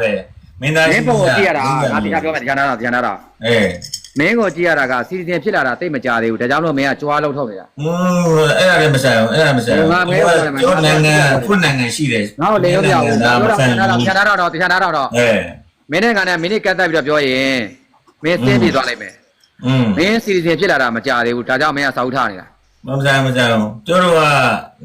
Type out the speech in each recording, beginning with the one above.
ပဲမင်းသားမင်းပုံကိုကြည့်ရတာမင်းငါတရားပြောမယ်တရားနာတာတရားနာတာအေးမင်းကိုကြည့်ရတာကစီစဉ်ဖြစ်လာတာတိတ်မကြသေးဘူးဒါကြောင့်လို့မင်းကကြွားလောက်ထုတ်နေတာဟင်းအဲ့ဒါလည်းမဆိုင်ဘူးအဲ့ဒါမဆိုင်ဘူးငါမဲဟုတ်တယ်မကျောင်းနိုင်ငံခုနိုင်ငံရှိတယ်ငါ့ကိုလေရောပြအောင်ဒါပြောမတာဆိုင်တရားနာတာဘူးတရားနာတော့တရားနာတော့အေးမင်းနဲ့ငါနဲ့မင်းနဲ့ကတ်တက်ပြီးတော့ပြောရင်မင်းသင်ပြေသွားလိုက်မယ်อืมမင်းစီစဉ်ဖြစ်လာတာမကြသေးဘူးဒါကြောင့်မင်းကစောက်ထားနေတာမဆိုင်မဆိုင်ဘူးကျောတို့က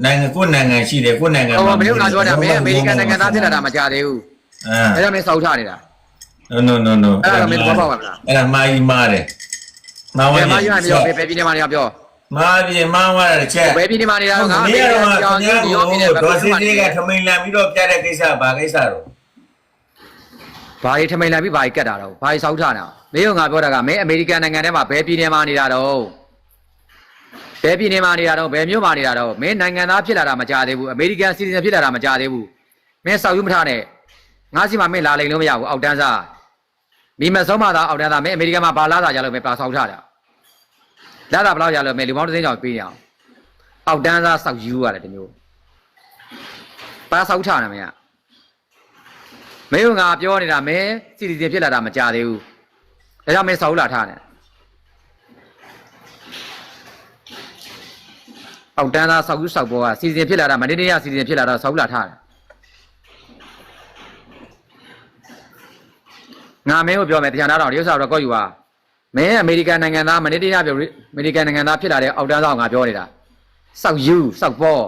နိုင်ငံကိုနိုင်ငံရှိတယ်ကိုနိုင်ငံဟောမင်းကပြောတာမင်းအမေရိကန်နိုင်ငံသားဖြစ်လာတာမကြသေးဘူး အာဒါကြောင့်မင်းစောက်ထားနေတာ no no no no အဲ့ဒါတော့မင်းသဘောပေါက်ပါမလားအဲ့ဒါမာကြီးမားတယ်မာဝဘဲယ်မှာယူရမပြောဘယ်ပြည်နေမှာနေပြောမာပြေမားဝါတဲ့ချက်ဘယ်ပြည်နေမှာနေတာငါအမမေင်းရိကတော့ကန်ခင်ကြောင်ဗျားဒီရောပြည်နေကိုဘယ်ဒေါ်စပြည်င်းနေလေးမှာကထမိန်လန်ပြီးတော့ပြတဲ့ကိစ္စဘာကိစ္စတော့ဘာတွေထမိန်လာပြီးဘာတွေကတ်တာတော့ဘာတွေစောက်ထားတာမင်းကငါပြောတာကမင်းအမေရိကန်နိုင်ငံထဲမှာဘယ်ပြည်နေမှာနေတာတော့ဘယ်ပြည်နေမှာနေတာတော့ဘယ်မြို့မှာနေတာတော့မင်းနိုင်ငံသားဖြစ်လာတာမကြသေးဘူးအမေရိကန်စီဇန်ဖြစ်လာတာမကြသေးဘူးမင်းစောက်ယူမထားနဲ့ ငါစီမှာမင်းလာလိန်လို့မရဘူးအောက်တန်းစားဒီမဆုံးမသာအောက်တန်းစားမင်းအမေရိကန်မှာဘာလာတာကြလို့မင်းပါစောက်ထားတာလာတာဘယ်လောက်ကြလို့မင်းလူပေါင်းတစ်သိန်းကျော်ပေးနေအောင်အောက်တန်းစားစောက်ယူရတယ်ဒီမျိုးပါစောက်ထားနေမင်းကမင်းကငါပြောနေတာမင်းစီစီစဉ်ဖြစ်လာတာမကြသေးဘူးဒါကြောင့်မင်းစောက်လာထားတယ်အောက်တန်းသားစောက်ယူစောက်ပေါ်ကစီစဉ်ဖြစ်လာတာမနေ့တည်းကစီစဉ်ဖြစ်လာတော့စောက်လာထားတယ် ငါမင်းကိုပြောမယ်တရားနာတော့ဒီဥစ္စာတော့ကောက်ယူပါမင်းအမေရိကန်နိုင်ငံသားမနေ့တည်းကပြောအမေရိကန်နိုင်ငံသားဖြစ်လာတဲ့အောက်တန်းသားကိုငါပြောနေတာစောက်ယူစောက်ပေါ်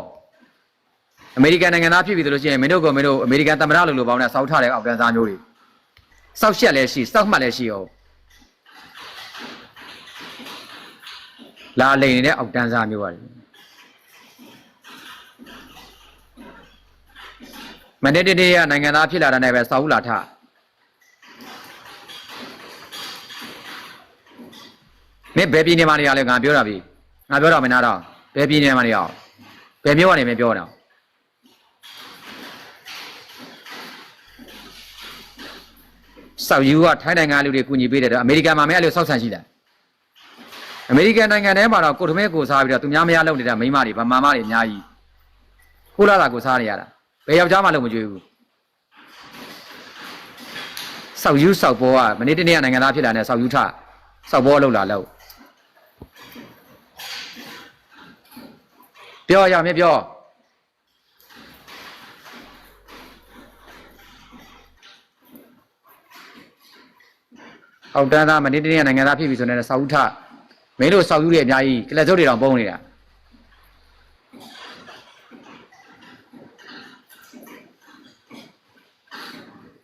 အမေရိကန်နိုင်ငံသားဖြစ်ပြီဆိုလို့ရှိရင်မင်းတို့ကမင်းတို့အမေရိကန်သမ္မတလိုလိုပေါင်းနဲ့စောက်ထားတဲ့အောက်တန်းစားမျိုးတွေစောက်ရှက်လည်းရှိစောက်မှတ်လည်းရှိအောင်လာလိန်နေတဲ့အောက်တန်းစားမျိုးပါတယ်မနေ့တနေ့ကနိုင်ငံသားဖြစ်လာတဲ့နဲ့ပဲစောက်လာထား မင်းဘယ်ပြည်နေမှာနေရလဲငါပြောတာပြီငါပြောတော့မင်းနာတော့ဘယ်ပြည်နေမှာနေရအောင်ဘယ်မျိုးကနေမင်းပြောတာစောက်ယူကထိုင်းနိုင်ငံလူတွေကူညီပေးတယ်တော့အမေရိကန်မှာမင်းအဲ့လိုစောက်ဆန်ရှိတာအမေရိကန်နိုင်ငံထဲမှာတော့ကိုထမဲကိုစားပြီးတော့သူများမရလုပ်နေတာမိန်းမတွေဗမာမတွေအများကြီးကိုလာတာကိုစားနေရတာဘယ်ယောက်ျားမှလုံးမကြွေးဘူးစောက်ယူစောက်ဘောကမနေ့တနေ့ကနိုင်ငံသားဖြစ်လာတဲ့စောက်ယူထစောက်ဘောလောက်လာလို့ ပြောရမယ်ပြောအောက်တန်းသားမနေ့တနေ့ကနိုင်ငံသားဖြစ်ပြီဆိုနေတဲ့ဆောက်ဥထမင်းတို့ဆောက်ယူတွေအများကြီးကလပ်စုပ်တွေတောင်ပုံနေတာ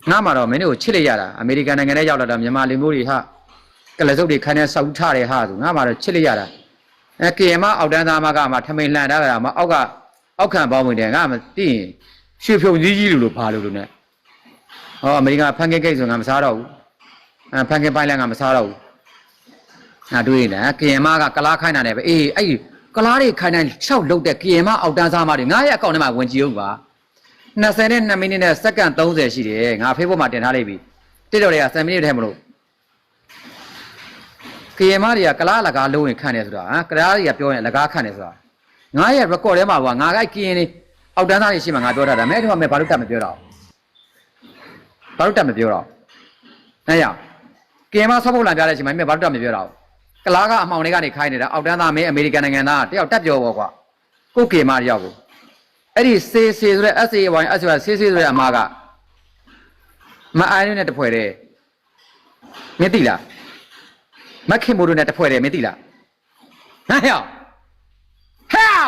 ငါမှတော့မင်းတို့ချစ်လိုက်ရတာအမေရိကန်နိုင်ငံထဲရောက်လာတာမြန်မာလူမျိုးတွေဟာကလပ်စုပ်တွေခိုင်းတဲ့ဆောက်ဥထတွေဟာဆိုငါမှတော့ချစ်လိုက်ရတာ အဲကေမအောက်တန်းသားမကမှထမိန်လှန်ထားတာမအောက်ကအောက်ခံပေါင်းဝင်တယ်ငါမသိရင်ရွှေဖြုံကြီးကြီးလူလိုဘာလို့လို့ ਨੇ ဟောအမေရိကန်ဖန်ကင်ကိတ်ဆိုငါမစားတော့ဘူးအဲဖန်ခင်ပိုင်းလည်းငါမစားတော့ဘူး။ငါတွေးနေတာကရင်မကကလားခိုင်းတာနဲ့ပဲအေးအဲ့ဒီကလားတွေခိုင်းတိုင်း၆လုတ်တဲ့ကရင်မအောက်တန်းစားမတွေငါရဲ့အကောင့်ထဲမှာဝင်ကြည့်ဦးပါ။22မိနစ်နဲ့စက္ကန့်30ရှိတယ်ငါဖေးဖို့မှာတင်ထားလိုက်ပြီ။တိတော့တွေက7မိနစ်ထဲမလို့ ကရင်မတွေကကလားလကားလုံးရင်ခံတယ်ဆိုတာဟမ်ကလားတွေကပြောရင်လကားခံတယ်ဆိုတာငါရဲ့ record ထဲမှာကငါကကရင်နေအောက်တန်းသားတွေရှိမှငါပြောတာဒါမဲ့အဲ့ဒီမှာမဲ့ဘာလို့တတ်မပြောတော့ဘာလို့တတ်မပြောတော့အဲ့ရကင်မဆောက်ဖို့လာပြတဲ့အချိန်မှာမင်းဘာလို့တတ်မပြောတော့ကလားကအမှောင်တွေကနေခိုင်းနေတာအောက်တန်းသားမင်းအမေရိကန်နိုင်ငံသားတယောက်တက်ပြောပေါ့ကွာကိုကင်မတယောက်ကိုအဲ့ဒီစေးစေးဆိုတဲ့ SAY SAY စေးစေးဆိုတဲ့အမားကမအိုင်းနဲ့တဖွဲ့တယ်မင်းသိလား မခင်မိုးတို့နဲ့တဖွဲ့တယ်မင်းသိလားဟမ်ဟဲ့ဟဲ့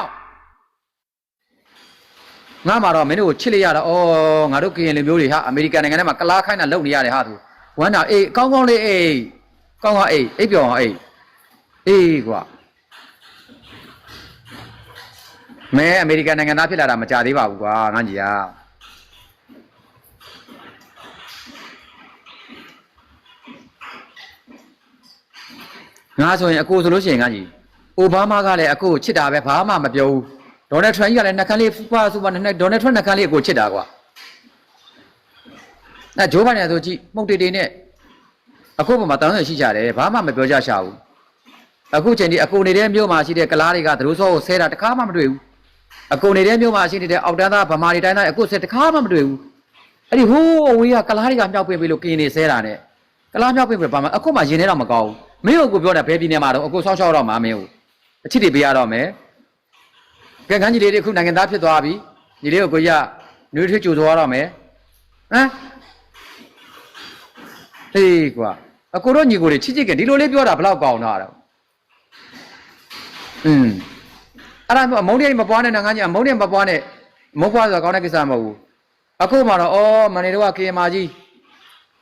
ငါမှတော့မင်းတို့ကိုချစ်လိုက်ရတာဩငါတို့ကရင်လူမျိုးတွေဟာအမေရိကန်နိုင်ငံထဲမှာကလားခိုင်းတာလုပ်နေရတယ်ဟာသူဝမ်းတာအေးကောင်းကောင်းလေးအေးကောင်းကောင်းအေးအိပ်ပြောင်းအောင်အေးအေးကွာမဲအမေရိကန်နိုင်ငံသားဖြစ်လာတာမကြသေးပါဘူးကွာငါကြီးอ่ ငါဆိုရင်အကိုဆိုလို့ရှိရင်ငါကြီးအိုဘားမားကလည်းအကိုကိုချစ်တာပဲဘာမှမပြောဘူးဒေါ်နယ်ထရန့်ကြီးကလည်းနှက်ခမ်းလေးဖူပါစူပါနဲ့ဒေါ်နယ်ထရန့်နှက်ခမ်းလေးအကိုချစ်တာကွာအဲဂျိုးဘိုင်နယ်ဆိုကြည့်မှုတ်တေတေနဲ့အခုပေါ်မှာတောင်းရရှိကြတယ်ဘာမှမပြောကြရှာဘူးအခုချိန်ဒီအကိုနေတဲ့မြို့မှာရှိတဲ့ကလားတွေကသတို့စောကိုဆဲတာတခါမှမတွေ့ဘူးအကိုနေတဲ့မြို့မှာရှိနေတဲ့အောက်တန်းသားဗမာတွေတိုင်းသားအကိုဆဲတခါမှမတွေ့ဘူးအဲ့ဒီဟိုးအဝေးကကလားတွေကမြောက်ပင်ပေးလို့ကင်းနေဆဲတာနဲ့ကလားမြောက်ပင်ပေးဘာမှအခုမှရင်ထဲတော့မကောင်းဘူး မင်းတို့ကိုပြောတာဘယ်ပြည်နယ်မှာတော့အခုဆောက်ရှောက်တော့မှာမင်းကိုအချစ်တွေပေးရတော့မယ်ကဲခန်းကြီးလေးတွေခုနိုင်ငံသားဖြစ်သွားပြီညီလေးကိုကိုရနှွေးထွေးကြိုသွားတော့မယ်ဟမ်ဟေးကွာအကိုတို့ညီကိုတွေချစ်ချစ်ကဒီလိုလေးပြောတာဘယ်လောက်ကောင်းတော့တော့อืมအဲ့ဒါမျိုးအမုန်းတွေမပွားနဲ့ငါကြီးအမုန်းတွေမပွားနဲ့မဟုတ်ပွားဆိုတော့ကောင်းတဲ့ကိစ္စမဟုတ်ဘူးအခုမှတော့အော်မနေတော့ကကေမာကြီး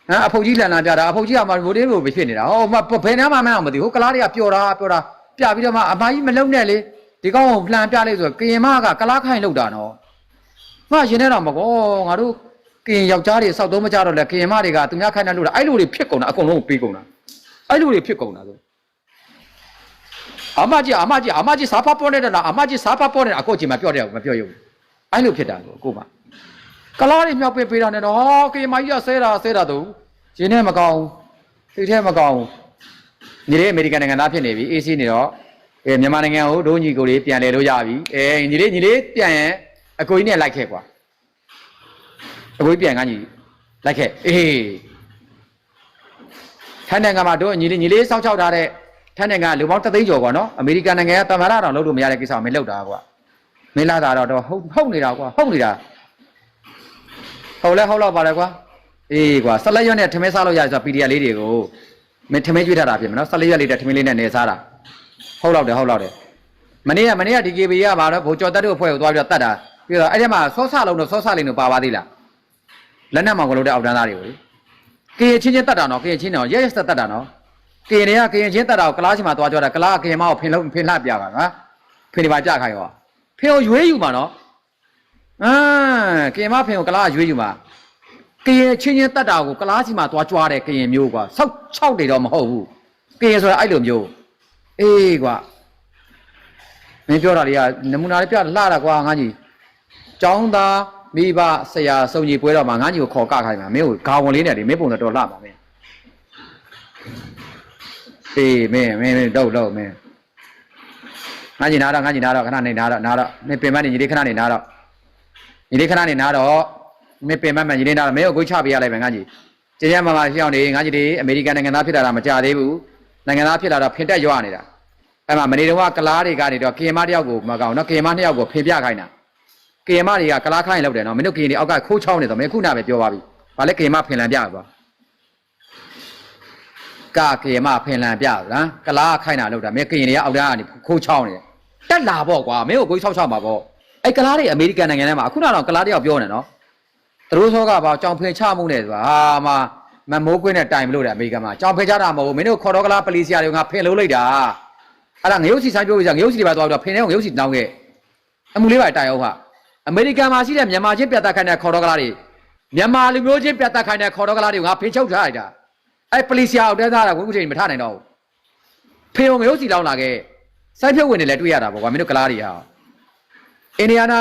ဟမ်အဖုတ်ကြီးလန်လန်ပြတာအဖုတ်ကြီးကမှမိုးတင်းလိုပဲဖြစ်နေတာဟောမဘယ်နှမ်းမှမအောင်မသိဘူးကလားတွေကပျော်တာပျော်တာပြပြီးတော့မှအမကြီးမလုံနဲ့လေဒီကောင်ကိုလှန်ပြလိုက်ဆိုတော့ကရင်မကကလားခိုင်လောက်တာနော်ငါရင်ထဲတော့မကောငါတို့ကရင်ယောက်ျားတွေစောက်သုံးမကြတော့လေကရင်မတွေကသူများခိုင်နေလို့တာအဲ့လိုတွေဖြစ်ကုန်တာအကုန်လုံးပေးကုန်တာအဲ့လိုတွေဖြစ်ကုန်တာဆိုအမကြီးအမကြီးအမကြီးစားဖပေါ်နေတာလားအမကြီးစားဖပေါ်နေတာအခုချိန်မှာပြောတယ်မပြောရဘူးအဲ့လိုဖြစ်တာကိုအခုမှ ကလားတွေမြောက်ပင်ပေးတာနဲ့တော့ဟာကေမကြီးကဆဲတာဆဲတာသူရင်းနဲ့မကောင်းဘူးစိတ်ထဲမကောင်းဘူးညီလေးအမေရိကန်နိုင်ငံသားဖြစ်နေပြီအေးစီနေတော့အဲမြန်မာနိုင်ငံကိုဒိုးညီကိုလေးပြန်လဲလို့ရပြီအဲညီလေးညီလေးပြန်ရင်အကိုကြီးနဲ့လိုက်ခဲ့ကွာအကိုကြီးပြန်ကညီလိုက်ခဲ့အေးထိုင်းနိုင်ငံမှာတို့ညီလေးညီလေးစောက်ချောက်ထားတဲ့ထိုင်းနိုင်ငံကလူပေါင်းတသိန်းကျော်ကွာနော်အမေရိကန်နိုင်ငံကတမန်တော်လုပ်လို့မရတဲ့ကိစ္စကိုမင်းလုပ်တာကွာမင်းလာတာတော့ဟုတ်ဟုတ်နေတာကွာဟုတ်နေတာ ဟုတ်လဲဟုတ်တော့ပါလေကွာအေးကွာဆက်လက်ရွက်နဲ့ထမင်းစားလို့ရဆိုပီဒီယာလေးတွေကိုမင်းထမင်းကျွေးထားတာဖြစ်မယ်နော်ဆက်လက်ရွက်လေးနဲ့ထမင်းလေးနဲ့နေစားတာဟုတ်တော့တယ်ဟုတ်တော့တယ်မနေ့ကမနေ့ကဒီ KB ကပါတော့ဘိုးကျော်တက်တို့အဖွဲ့ကိုသွားပြီးတော့တတ်တာပြီးတော့အဲ့ဒီမှာဆောဆလုံးတော့ဆောဆလေးတို့ပါပါသေးလားလက်နက်မောင်ကလို့တဲ့အောက်တန်းသားတွေကိုလေကရင်ချင်းချင်းတတ်တာနော်ကရင်ချင်းနော်ရဲရဲဆက်တတ်တာနော်ကရင်တွေကကရင်ချင်းတတ်တာကိုကလားချင်းမှာသွားကြတာကလားကရင်မကိုဖင်လုံးဖင်လှပြပါကွာဖင်ဒီပါကြခိုင်းရောဖင်ကိုရွေးယူမှာနော်အမ် ကရင်မဖင်ကိုကလားရွေးယူမှာကရင်ချင်းချင်းတက်တာကိုကလားစီမှာသွားကြွားတယ်ကရင်မျိုးကွာဆောက်၆တွေတော့မဟုတ်ဘူးကရင်ဆိုတာအဲ့လိုမျိုးအေးကွာမင်းပြောတာတွေကနမူနာလေးပြလှတာကွာငါကြီးចောင်းသားမိဘဆရာစုံကြီးပွဲတော်မှာငါကြီးကိုခေါ်ကခိုင်းမှာမင်းကိုဂါဝန်လေးနဲ့လေမင်းပုံတော်လှပါမင်းအေးမင်းမင်းမင်းတော့တော့မင်းငါကြီးနားတော့ငါကြီးနားတော့ခဏနေနားတော့နားတော့မင်းပင်မနေညီလေးခဏနေနားတော့ ညီလေးခဏနေနာတော့မင်းပင်မမှန်ညီလေးနာတော့မင်းကိုကိုချပေးရလိုက်မယ်ငါကြီးကျင်းရမှာမှာရှောင်းနေငါကြီးဒီအမေရိကန်နိုင်ငံသားဖြစ်လာတာမကြသေးဘူးနိုင်ငံသားဖြစ်လာတော့ဖင်တက်ရွာနေတာအဲ့မှာမနေတော့ကလားတွေကနေတော့ကင်မတယောက်ကိုမကောင်နော်ကင်မနှစ်ယောက်ကိုဖင်ပြခိုင်းတာကင်မတွေကကလားခိုင်းလောက်တယ်နော်မင်းတို့ကင်တွေအောက်ကခိုးချောင်းနေတော့မင်းခုနပဲပြောပါပြီဘာလဲကင်မဖင်လန်ပြကွာကကင်မဖင်လန်ပြလားကလားခိုင်းတာလောက်တာမင်းကင်တွေကအောက်တန်းကနေခိုးချောင်းနေတယ်တက်လာပေါ့ကွာမင်းကိုကိုချောက်ချောက်ပါပေါ့ အဲ့ကလားတွေအမေရိကန်နိုင်ငံထဲမှာအခုနောက်တော့ကလားတယောက်ပြောနေနော်သူတို့သောကပါကြောင်ဖယ်ချမှုနဲ့ဆိုတာဟာမမမိုးကွင်းနဲ့တိုင်မလို့တဲ့အမေရိကန်မှာကြောင်ဖယ်ချတာမဟုတ်ဘူးမင်းတို့ခေါ်တော့ကလားပလီစီယာတွေကငါဖင်လို့လိုက်တာအဲ့ဒါငရုတ်စီဆိုင်ပြောပြကြငရုတ်စီတွေပါသွားပြီးတော့ဖင်တဲ့ငရုတ်စီတောင်းခဲ့အမှုလေးပါတိုင်အောင်ဟာအမေရိကန်မှာရှိတဲ့မြန်မာချင်းပြတ်တက်ခိုင်းတဲ့ခေါ်တော့ကလားတွေမြန်မာလူမျိုးချင်းပြတ်တက်ခိုင်းတဲ့ခေါ်တော့ကလားတွေကိုငါဖင်ချုပ်ထားလိုက်တာအဲ့ပလီစီယာအောက်တဲသားတာဝင်ခုချိန်မထနိုင်တော့ဘူးဖင်ငရုတ်စီတောင်းလာခဲ့စိုက်ဖြုတ်ဝင်နေလဲတွေ့ရတာပေါ့ကွာမင်းတို့ကလားတွေဟာ အင်ဒီယာနာ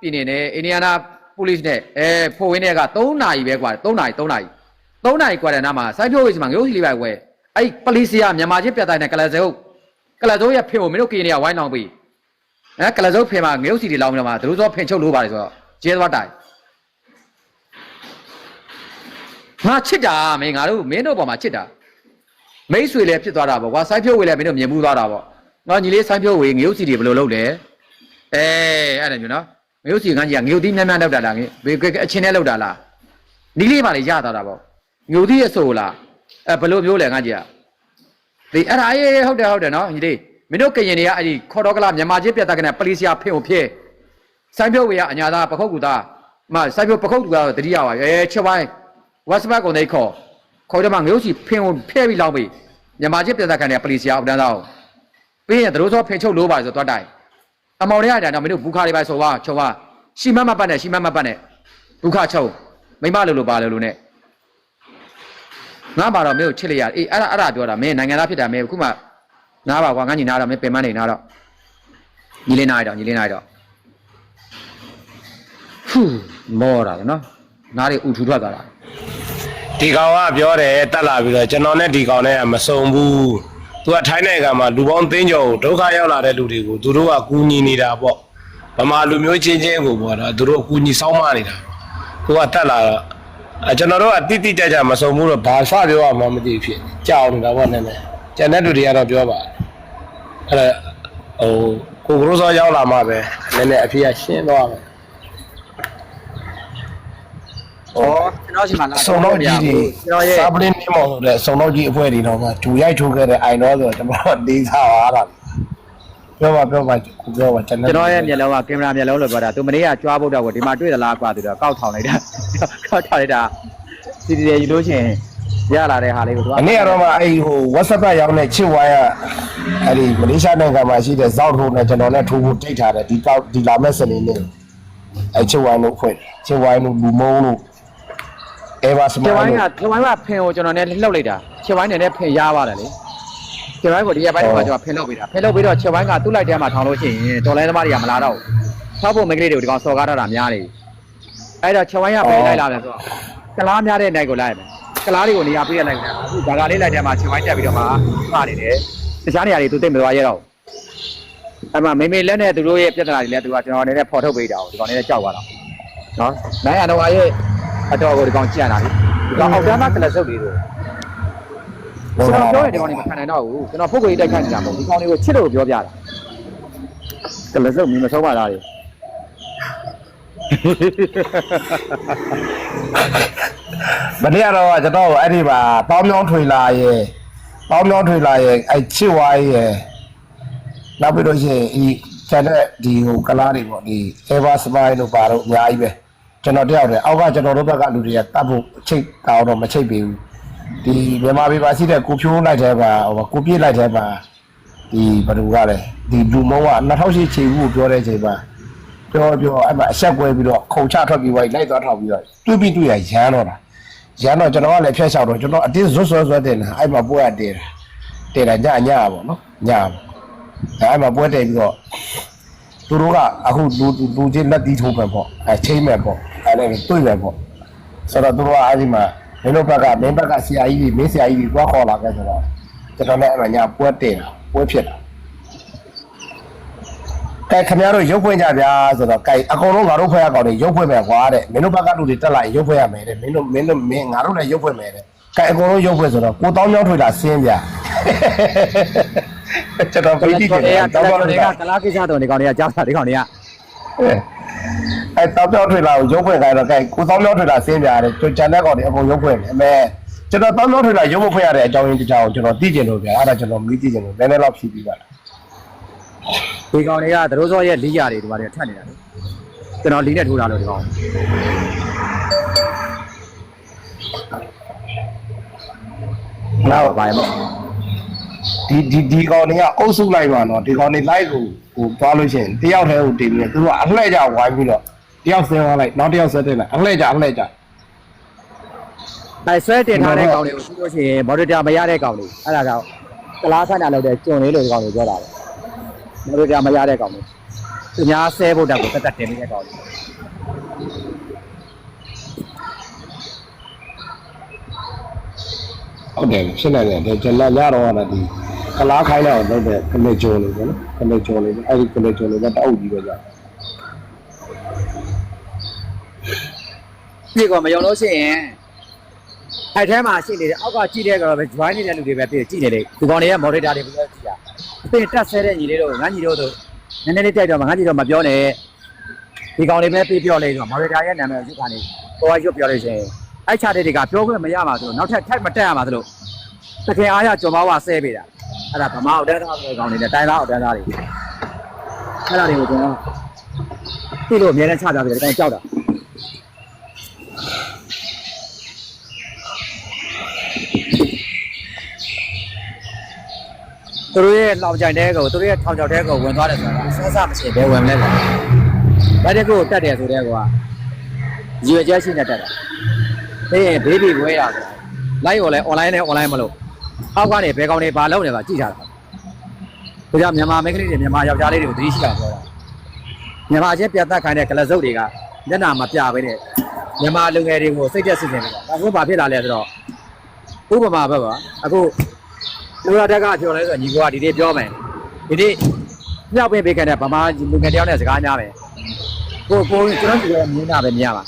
ပြည်နယ်နဲ့အင်ဒီယာနာပိုလိစ်နဲ့အဲဖို့ဝင်းတဲ့က3နာရီပဲကွာ3နာရီ3နာရီ3နာရီကွာတဲ့နားမှာစိုက်ပြိုးဝေးစီမှာငရုတ်စီလေးပဲဝဲအဲ့ပလီစီယာမြန်မာချင်းပြတ်တိုင်းနဲ့ကလဇုတ်ကလဇုတ်ရဲ့ဖင်ကိုမင်းတို့ကင်းနေရဝိုင်းလောင်ပြီးအဲကလဇုတ်ဖင်မှာငရုတ်စီတွေလောင်နေမှာသူတို့သောဖင်ချုပ်လို့ပါလေဆိုတော့ကျဲသွားတိုင်ငါချစ်တာမင်းငါတို့မင်းတို့ပေါ်မှာချစ်တာမိတ်ဆွေလည်းဖြစ်သွားတာပေါ့ကွာစိုက်ပြိုးဝေးလည်းမင်းတို့မြင်မှုသွားတာပေါ့ငါညီလေးစိုက်ပြိုးဝေးငရုတ်စီတွေဘယ်လိုလုပ်လဲ အဲအဲ့ဒါမျိုးနော်မယုတ်စီကန်းကြီးကငြုတ်သီးများများလောက်တာလားငဘယ်အချင်းနဲ့လောက်တာလားနီးလေးပါလေရတာတာပေါ့ငြုတ်သီးအဆိုလားအဲဘယ်လိုမျိုးလဲငါကြီးကဒီအဲ့ဒါအေးဟုတ်တယ်ဟုတ်တယ်နော်ညီလေးမင်းတို့ကရင်တွေကအဲ့ဒီခေါ်တော့ကလာမြန်မာချင်းပြတ်တတ်ကနေပလီစီယာဖင်ကိုဖျဲစိုင်းဖြုတ်ဝေကအညာသားပခုတ်ကူသားမစိုင်းဖြုတ်ပခုတ်ကူသားတတိယပါအဲချက်ပိုင်းဝတ်စပတ်ကုန်နေခေါ်ခေါ်တော့မှငြုတ်စီဖင်ကိုဖျဲပြီးလောင်းပြီးမြန်မာချင်းပြတ်တတ်ကနေပလီစီယာအောက်တန်းသားကိုပြီးရင်တို့သောဖင်ချုပ်လို့ပါဆိုတော့တွတ်တိုင်း အမောင်တွေကဒါတော့မင်းတို့ဘူးခါလေးပါဆိုပါချုပ်ပါရှီမတ်မပတ်နဲ့ရှီမတ်မပတ်နဲ့ဘူးခချုပ်မိမလို့လို့ပါလို့လို့နဲ့ငါပါတော့မင်းကိုချစ်လိုက်ရအေးအဲ့ဒါအဲ့ဒါပြောတာမင်းနိုင်ငံသားဖြစ်တာမင်းအခုမှနားပါကွာငါညီနားတော့မင်းပင်မနေနားတော့ညီလေးနားရတော့ညီလေးနားရတော့ဟူးမောတာနော်နားတွေဥထူထွက်သွားတာဒီကောင်ကပြောတယ်တက်လာပြီးတော့ကျွန်တော်နဲ့ဒီကောင်နဲ့ကမစုံဘူး သူကထိုင်းနိုင်ငံမှာလူပေါင်းသိန်းကျော်ကိုဒုက္ခရောက်လာတဲ့လူတွေကိုသူတို့ကကူညီနေတာပေါ့ဗမာလူမျိုးချင်းချင်းကိုပေါ့နော်သူတို့ကူညီစောင်းမနေတာကိုကတက်လာတော့အဲကျွန်တော်တို့ကတိတိကျကျမစုံဘူးတော့ဘာစပြောရမှမသိဖြစ်ကြောက်နေတာပေါ့နည်းနည်းကျန်တဲ့လူတွေကတော့ပြောပါတယ်အဲ့ဒါဟိုကိုကရိုးစောရောက်လာမှပဲနည်းနည်းအဖေကရှင်းသွားမယ် ဩကျွန်တော်ရှိမှလာစုံတော့ကြီးတွေကျွန်တော်ရဲ့စာပလင်းနေမော်ဆိုတဲ့စုံတော့ကြီးအဖွဲ့တွေတော့ကဂျူရိုက်ထိုးခဲ့တဲ့အိုင်တော့ဆိုတော့ကျွန်တော်ဒေးစားပါတာပြောပါပြောပါကိုပြောပါကျွန်ကျွန်တော်ရဲ့မျက်လုံးကကင်မရာမျက်လုံးလို့ပြောတာသူမနေ့ကကြွားဖို့တော့ဒီမှာတွေ့သလားကွာသူတော့ကောက်ထောင်လိုက်တာကောက်ထောင်လိုက်တာစီဒီရယူလို့ရှိရင်ရလာတဲ့ဟာလေးကိုသူကအနည်းကတော့မှအဲ့ဟို WhatsApp ကရောက်တဲ့ချစ်ဝိုင်းကအဲ့ဒီမလေးရှားနိုင်ငံမှာရှိတဲ့ဇောက်ထိုးနဲ့ကျွန်တော်နဲ့ထိုးဖို့တိတ်ထားတယ်ဒီကောက်ဒီလာမဲ့စနေနေ့အဲ့ချစ်ဝိုင်းလို့ဖွဲ့ချစ်ဝိုင်းလို့လူမုံလို့ အဲဘာစမခြေလို့ဝိုင်းကခြေဝိုင်းကဖင်ကိုကျွန်တော်နဲ့လှုပ်လိုက်တာခြေဝိုင်းနဲ့လည်းဖင်ရပါတယ်လေခြေဝိုင်းကိုဒီရက်ပိုင်းကကျွန်တော်ဖင်လှုပ်ပေးတာဖင်လှုပ်ပြီးတော့ခြေဝိုင်းကသူ့လိုက်ထဲမှာထောင်လို့ရှိရင်တော်လိုင်းသမားတွေကမလာတော့ဘူးဆောက်ဖို့မိန်းကလေးတွေကိုဒီကောင်စော်ကားထားတာများနေပြီအဲ့တော့ခြေဝိုင်းကပဲလိုက်လာတယ်ဆိုတော့ကလားများတဲ့နိုင်ကိုလိုက်မယ်ကလားတွေကိုနေရာပေးရလိုက်တယ်အခုဒါကလေးလိုက်ထဲမှာခြေဝိုင်းတက်ပြီးတော့မှပါနေတယ်တခြားနေရာတွေသူသိမသွားရတော့အဲ့မှာမိမေလက်နဲ့သူတို့ရဲ့ပြဿနာတွေလည်းသူကကျွန်တော်အနေနဲ့ဖော်ထုတ်ပေးတာကိုဒီကောင်လေးကြောက်သွားတာနော်နိုင်ရတော့ရဲ့ အတော်ကိုဒီကောင်ကြံ့လာပြီဒီကောင်အောက်တန်းသားကလစုပ်လေးတို့ကျွန်တော်ပြောရတဲ့ကောင်တွေမခံနိုင်တော့ဘူးကျွန်တော်ပုဂ္ဂိုလ်ကြီးတိုက်ခိုက်နေတာမဟုတ်ဘူးဒီကောင်တွေကိုချစ်လို့ပြောပြတာကလစုပ်မီမဆုံးပါလားလေမနေ့ကတော့ကျွန်တော်အဲ့ဒီမှာတောင်းမြောင်းထွေလာရဲ့တောင်းမြောင်းထွေလာရဲ့အဲ့ချစ်ဝိုင်းရဲ့နောက်ပြီးတော့ရှိရင်ဒီကျန်တဲ့ဒီဟိုကလားတွေပေါ့ဒီ Ever Smile တို့ပါတော့အများကြီးပဲ ကျွန်တော်တယောက်တည်းအောက်ကကျွန်တော်တို့ဘက်ကလူတွေကတတ်ဖို့ချိတ်တောင်းတော့မချိတ်ပေးဘူးဒီမြန်မာပြည်မှာရှိတဲ့ကိုဖြိုးလိုက်တဲ့ပါဟိုကိုပြည့်လိုက်တဲ့ပါဒီဘယ်လိုကလဲဒီလူမုံက2008ချိန်ဘူးကိုပြောတဲ့အချိန်မှာပြောပြောအဲ့မှာအဆက်ကွဲပြီးတော့ခုံချထွက်ပြီးဝိုင်းလိုက်သွားထောက်ပြီးတော့တွေးပြီးတွေ့ရရမ်းတော့တာရန်တော့ကျွန်တော်ကလည်းဖျက်လျှောက်တော့ကျွန်တော်အတင်းဇွတ်ဆွဲဆွဲတင်တာအဲ့မှာပွဲရတင်တာတင်တာညညပေါ့နော်ညပေါ့အဲ့မှာပွဲတင်ပြီးတော့ သူတို့ကအခုလူလူချင်းလက်တီးထိုးမယ်ပေါ့အဲချိန်မယ်ပေါ့အဲ့လည်းတွေ့မယ်ပေါ့ဆိုတော့သူတို့ကအဲ့ဒီမှာမင်းတို့ဘက်ကမင်းဘက်ကဆရာကြီးတွေမင်းဆရာကြီးတွေတွားခေါ်လာခဲ့ဆိုတော့ကျွန်တော်လည်းအဲ့မှာညပွဲတင်တာပွဲဖြစ်တာကဲခင်ဗျားတို့ရုပ်ဖွင့်ကြဗျာဆိုတော့ကဲအကုန်လုံးငါတို့ဖွဲ့ရကောင်တွေရုပ်ဖွင့်မယ်ကွာတဲ့မင်းတို့ဘက်ကလူတွေတက်လာရင်ရုပ်ဖွင့်ရမယ်တဲ့မင်းတို့မင်းတို့မင်းငါတို့လည်းရုပ်ဖွင့်မယ်တဲ့ကဲအကုန်လုံးရုပ်ဖွင့်ဆိုတော့ကိုတောင်းချောင်းထွေလာဆင်းဗျာ ကျွန်တော်ကပြလည့်စုတပ်ည်တွေကတယ်ကတောင်းလချောင်းစုပ်ထွေတွေကကလားကိစ္စတော်ဒီကောင်တွေကကြောက်တာဒီကောင်တွေကအဲတောင်းချောင်းထွေလာကိုရုပ်ဖွင့်ခိုင်းတော့ကဲကိုတောင်းချောင်းထွေလာဆင်းဗျာတဲ့ကျွန်ကျန်တဲ့ကောင်တွေအကုန်ရုပ်ဖွင့်တယ်အမေကျွန်တော်တောင်းချောင်းထွေလာရုပ်မဖွင့်ရတဲ့အကြောင်းရင်းတစ်ကြောင်းကျွန်တော်သိကျင်လို့ဗျာအဲ့ဒါကျွန်တော်မီးသိကျင်လို့နည်းနည်းတော့ဖြီးပြီးပါလားဒီကောင်တွေကသရိုးစောရဲ့လီးယာတွေဒီမှာတွေထက်နေတာလေကျွန်တော်လီးနဲ့ထိုးတာလို့ဒီကောင်နောက်ဘာရမလဲ ဒီဒီဒီကောင်တွေကအုပ်စုလိုက်ပါတော့ဒီကောင်တွေလိုက်ကိုဟိုသွားလို့ရှိရင်တယောက်တည်းကိုတင်ပြီးတော့သူတို့ကအလှည့်ကြဝိုင်းပြီးတော့တယောက်ဆင်းသွားလိုက်နောက်တယောက်ဆက်တင်လိုက်အလှည့်ကြအလှည့်ကြအဲဆွဲတင်ထားတဲ့ကောင်တွေကိုသူတို့ရှိရင်မော်ဒတာမရတဲ့ကောင်တွေအဲ့ဒါကြောင့်ကလားဆန်းတာလုပ်တဲ့ကျုံလေးလို့ဒီကောင်တွေပြောတာပဲမော်ဒတာမရတဲ့ကောင်တွေသူများဆဲဖို့တက်ကိုတက်တက်တင်နေတဲ့ကောင်တွေ ဟုတ်တယ်ဖြစ်နေတယ်ဒါကျွန်တော်ညတော့ကဒီကလားခိုင်းတော့လုပ်တဲ့ကလေးကျော်လေးပေါ့နော်ကလေးကျော်လေးအဲ့ဒီကလေးကျော်လေးကတအုပ်ကြီးပဲကြာဒီကောင်မယုံလို့ရှိရင်အဲ့ထဲမှာရှိနေတဲ့အောက်ကကြည့်တဲ့ကောင်ပဲ join နေတဲ့လူတွေပဲပြည်ကြည့်နေလေဒီကောင်တွေကမော်ဒတာတွေပြောကြည့်တာအပင်တက်ဆဲတဲ့ညီလေးတို့ငါညီတို့တို့နည်းနည်းလေးကြိုက်တော့မှငါညီတို့မပြောနဲ့ဒီကောင်လေးပဲပြေးပြောလေဆိုမော်ဒတာရဲ့နာမည်ကိုရွတ်ခါနေကိုကရွတ်ပြောလို့ရှိရင်အဲ့ချတဲ့တွေကပြောခွင့်မရပါဘူးနောက်ထပ်ထပ်မတက်ရပါသလို တကယ်အားရကြော်မောင်းကဆဲပေးတာအဲ့ဒါဗမာအောက်တန်းသားဆိုတဲ့ကောင်တွေနဲ့တိုင်းသားအောက်တန်းသားတွေအဲ့ဒါတွေကိုကျွန်တော်သိလို့အများနဲ့ချကြပြီဒီကောင်ကြောက်တာသူတို့ရဲ့လောင်ကြိုင်တဲ့ကိုသူတို့ရဲ့ထောင်ချောက်တဲ့ကိုဝင်သွားတယ်ဆိုတာဆက်စမရှိဘဲဝင်မလဲကွာ။ဒါတည်းကိုတက်တယ်ဆိုတဲ့ကွာ။ရွေချက်ရှိနေတက်တာ။ပြီးရင်ဘေးဘီဝဲရဆိုတာ။ လိုက်ရောလဲ online နဲ့ online မလို့အောက်ကနေဘယ်ကောင်တွေဘာလုပ်နေပါကြည့်ကြတာ။ဒါကြောင့်မြန်မာမိန်းကလေးတွေမြန်မာယောက်ျားလေးတွေကိုသတိရှိအောင်ပြောတာ။မြန်မာချင်းပြတ်သက်ခိုင်းတဲ့ကလစုပ်တွေကမျက်နှာမပြဘဲနဲ့မြန်မာလူငယ်တွေကိုစိတ်သက်စစ်နေတယ်။ဒါဆိုဘာဖြစ်လာလဲဆိုတော့ဥပမာပဲပါ။အခုလူရတက်ကပြောလဲဆိုညီကဒီနေ့ပြောမယ်ဒီနေ့မြောက်ပင်ပေးခဲ့တဲ့ဗမာလူငယ်တယောက်နဲ့စကားများမယ်ကိုကိုကျွန်တော်ဒီလိုမြင်တာပဲမြင်ရပါ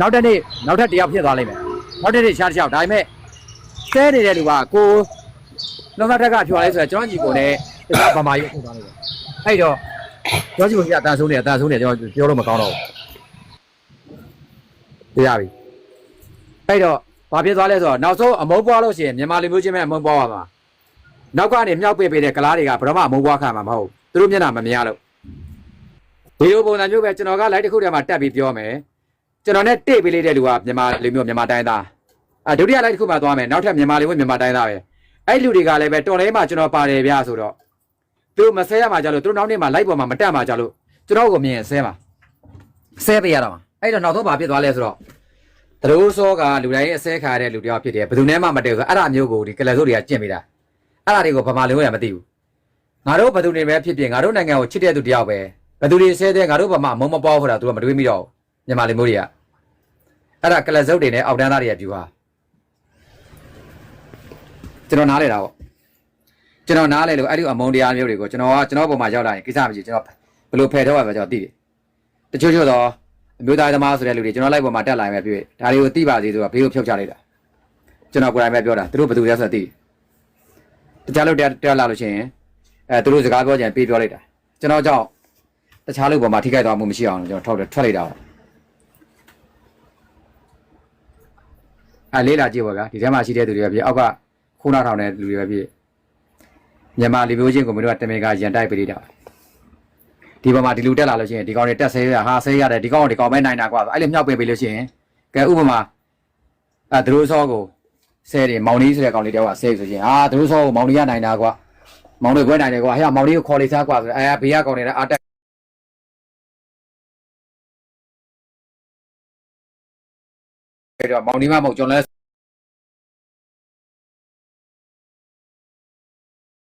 နောက်တစ်နေ့နောက်ထပ်တယောက်ဖြစ်သွားလိမ့်မယ်နောက်တစ်နေ့ရှားတစ်ချောက်ဒါပေမဲ့ ဆဲနေတဲ့လူကကိုလောကတက်ကဖြော်လဲဆိုတော့ကျွန်တော်ညီကိုနဲ့တခြားဗမာကြီးကိုထုတ်သွားလိုက်တယ်အဲ့တော့ကျွန်တော်ညီကိုကြီးအတန်ဆုံးနေအတန်ဆုံးနေကျွန်တော်ပြောလို့မကောင်းတော့ဘူးရပြီအဲ့တော့ဘာဖြစ်သွားလဲဆိုတော့နောက်ဆုံးအမုန်းပွားလို့ရှိရင်မြန်မာလူမျိုးချင်းပဲအမုန်းပွားပါမှာနောက်ကနေမြောက်ပေးပေးတဲ့ကလားတွေကဘယ်တော့မှအမုန်းပွားခံမှာမဟုတ်သူတို့မျက်နှာမမြင်ရလို့ဒီလိုပုံစံမျိုးပဲကျွန်တော်က live တစ်ခုတည်းမှာတက်ပြီးပြောမယ်ကျွန်တော်နဲ့တိတ်ပေးလေးတဲ့လူကမြန်မာလူမျိုးမြန်မာတိုင်းသား အဲဒုတိယ live တစ်ခုမှသွားမယ်နောက်ထပ်မြန်မာလူမျိုးမြန်မာတိုင်းသားပဲအဲ့လူတွေကလည်းပဲတော်လေးမှကျွန်တော်ပါတယ်ဗျာဆိုတော့သူတို့မဆဲရမှာကြလို့သူတို့နောက်နေ့မှာ live ပေါ်မှာမတက်မှာကြလို့ကျွန်တော်ကိုမြင်ဆဲမှာဆဲပေးရတော့မှာအဲ့တော့နောက်ဆုံးဘာဖြစ်သွားလဲဆိုတော့သရိုးစောကလူတိုင်းအဆဲခါရတဲ့လူတယောက်ဖြစ်တယ်ဘယ်သူနဲ့မှမတည့်ဘူးဆိုအဲ့ဒါမျိုးကိုဒီကလဆိုးတွေကကျင့်မိတာအဲ့ဒါတွေကိုဗမာလူမျိုးရမသိဘူးငါတို့ဘယ်သူတွေပဲဖြစ်ဖြစ်ငါတို့နိုင်ငံကိုချစ်တဲ့သူတယောက်ပဲဘယ်သူတွေဆဲတဲ့ငါတို့ဗမာမုံမပေါခေါ်တာသူကမတွေးမိတော့ဘူးမြန်မာလူမျိုးတွေကအဲ့ဒါကလစုပ်တွေနဲ့အောက်တန်းသားတွေရဲ့ view ဟာ ကျွန်တော်နားလေတာပေါ့ကျွန်တော်နားလေလို့အဲ့ဒီအမုန်းတရားမျိုးတွေကိုကျွန်တော်ကကျွန်တော်ပုံမှာရောက်လာရင်ကိစ္စမရှိကျွန်တော်ဘယ်လိုဖယ်ထုတ်ရမှာကျွန်တော်သိတယ်တချို့ချို့တော့အမျိုးသားသမားဆိုတဲ့လူတွေကျွန်တော်လိုက်ပေါ်မှာတက်လာရင်ပဲပြည့်ဒါတွေကိုသိပါသေးဆိုတော့ဘေးကိုဖြုတ်ချလိုက်တာကျွန်တော်ကိုယ်တိုင်ပဲပြောတာသူတို့ဘယ်သူလဲဆိုတော့သိတယ်တခြားလို့တက်တက်လာလို့ရှိရင်အဲသူတို့စကားပြောကြရင်ပေးပြောလိုက်တာကျွန်တော်ကြောင့်တခြားလူပေါ်မှာထိခိုက်သွားမှုမရှိအောင်ကျွန်တော်ထောက်တယ်ထွက်လိုက်တာပေါ့အဲလေးလာကြည့်ပါကဒီထဲမှာရှိတဲ့သူတွေကပြအောက်က ခိုးနာထောင်တဲ့လူတွေပဲပြမြန်မာလူမျိုးချင်းကိုမင်းတို့ကတမင်ကရန်တိုက်ပေးလိုက်တာဒီပေါ်မှာဒီလူတက်လာလို့ရှိရင်ဒီကောင်တွေတက်ဆဲရဟာဆဲရတယ်ဒီကောင်ကဒီကောင်ပဲနိုင်တာကွာဆိုအဲ့လိုမြောက်ပေးပေးလို့ရှိရင်ကဲဥပမာအဲသူတို့စောကိုဆဲတယ်မောင်လေးဆိုတဲ့ကောင်လေးတယောက်ကဆဲဆိုရင်ဟာသူတို့စောကိုမောင်လေးရနိုင်တာကွာမောင်လေးခွဲနိုင်တယ်ကွာဟဲ့မောင်လေးကိုခေါ်လိုက်စားကွာဆိုအဲဘေးကကောင်တွေလည်းအာတက်အဲ့တော့မောင်လေးမမဟုတ်ကျွန်တော်လည်း